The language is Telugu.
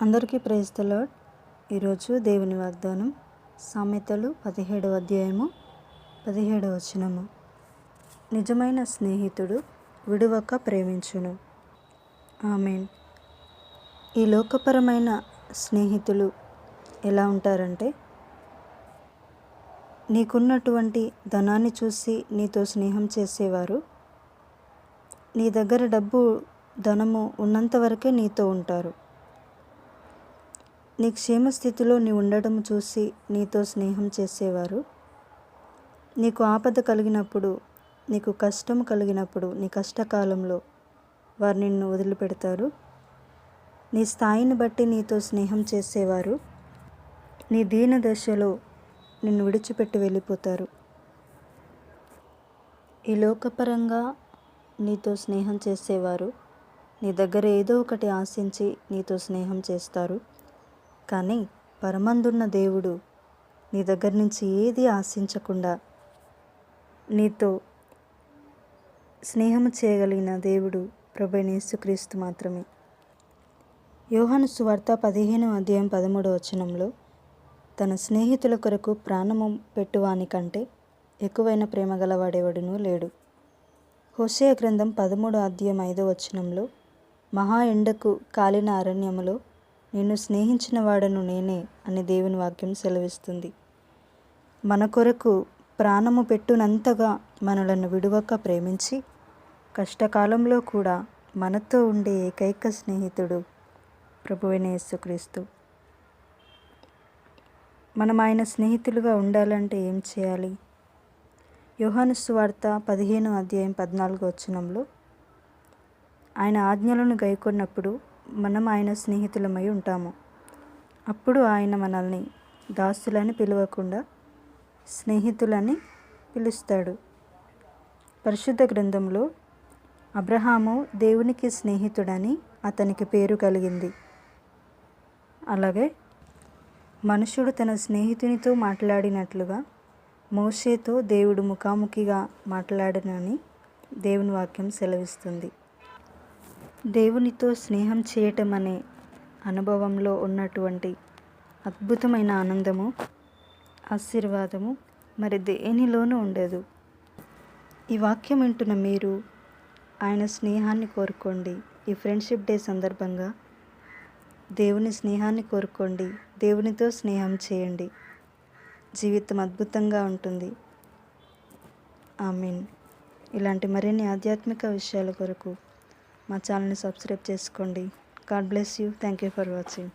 అందరికీ ప్రైజ్ ఈరోజు దేవుని వాగ్దానం సామెతలు పదిహేడవ అధ్యాయము పదిహేడవ వచనము. నిజమైన స్నేహితుడు విడువక ప్రేమించును. ఆమెన్. ఈ లోకపరమైన స్నేహితులు ఎలా ఉంటారంటే నీకున్నటువంటి ధనాన్ని చూసి నీతో స్నేహం చేసేవారు. నీ దగ్గర డబ్బు ధనము ఉన్నంత వరకే నీతో ఉంటారు. నీ క్షేమ స్థితిలో నీ ఉండటం చూసి నీతో స్నేహం చేసేవారు. నీకు ఆపద కలిగినప్పుడు నీకు కష్టం కలిగినప్పుడు నీ కష్టకాలంలో వారు నిన్ను వదిలిపెడతారు. నీ స్థాయిని బట్టి నీతో స్నేహం చేసేవారు. నీ దీన దశలో నిన్ను విడిచిపెట్టి వెళ్ళిపోతారు. ఈ లోకపరంగా నీతో స్నేహం చేసేవారు. నీ దగ్గర ఏదో ఒకటి ఆశించి నీతో స్నేహం చేస్తారు. కానీ పరమందున్న దేవుడు నీ దగ్గర నుంచి ఏది ఆశించకుండా నీతో స్నేహం చేయగలిగిన దేవుడు ప్రభుణేసుక్రీస్తు మాత్రమే. యోహాను సువార్త పదిహేను అధ్యాయం పదమూడు వచనంలో తన స్నేహితుల కొరకు ప్రాణము పెట్టువాని కంటే ఎక్కువైన ప్రేమ గలవాడేవాడును లేడు. హోషేయ గ్రంథం పదమూడు అధ్యాయం ఐదో వచనంలో మహా ఎండకు కాలిన అరణ్యములో నిన్ను స్నేహించిన వాడను నేనే అని దేవుని వాక్యం సెలవిస్తుంది. మన కొరకు ప్రాణము పెట్టునంతగా మనలను విడువక ప్రేమించి కష్టకాలంలో కూడా మనతో ఉండే ఏకైక స్నేహితుడు ప్రభువైన యేసుక్రీస్తు. మనం ఆయన స్నేహితులుగా ఉండాలంటే ఏం చేయాలి? యోహాను సువార్త పదిహేను అధ్యాయం పద్నాలుగు వచనంలో ఆయన ఆజ్ఞలను గైకొన్నప్పుడు మనం ఆయన స్నేహితులమై ఉంటాము. అప్పుడు ఆయన మనల్ని దాసులని పిలవకుండా స్నేహితులని పిలుస్తాడు. పరిశుద్ధ గ్రంథంలో అబ్రహాము దేవునికి స్నేహితుడని అతనికి పేరు కలిగింది. అలాగే మనుషుడు తన స్నేహితునితో మాట్లాడినట్లుగా మోషేతో దేవుడు ముఖాముఖిగా మాట్లాడనని దేవుని వాక్యం సెలవిస్తుంది. దేవునితో స్నేహం చేయటం అనే అనుభవంలో ఉన్నటువంటి అద్భుతమైన ఆనందము ఆశీర్వాదము మరి దేనిలోనూ ఉండదు. ఈ వాక్యం వింటున్న మీరు ఆయన స్నేహాన్ని కోరుకోండి. ఈ ఫ్రెండ్షిప్ డే సందర్భంగా దేవుని స్నేహాన్ని కోరుకోండి. దేవునితో స్నేహం చేయండి. జీవితం అద్భుతంగా ఉంటుంది. ఐ మీన్ ఇలాంటి మరిన్ని ఆధ్యాత్మిక విషయాల కొరకు మా ఛానల్ని సబ్స్క్రైబ్ చేసుకోండి. God bless you. Thank you for watching.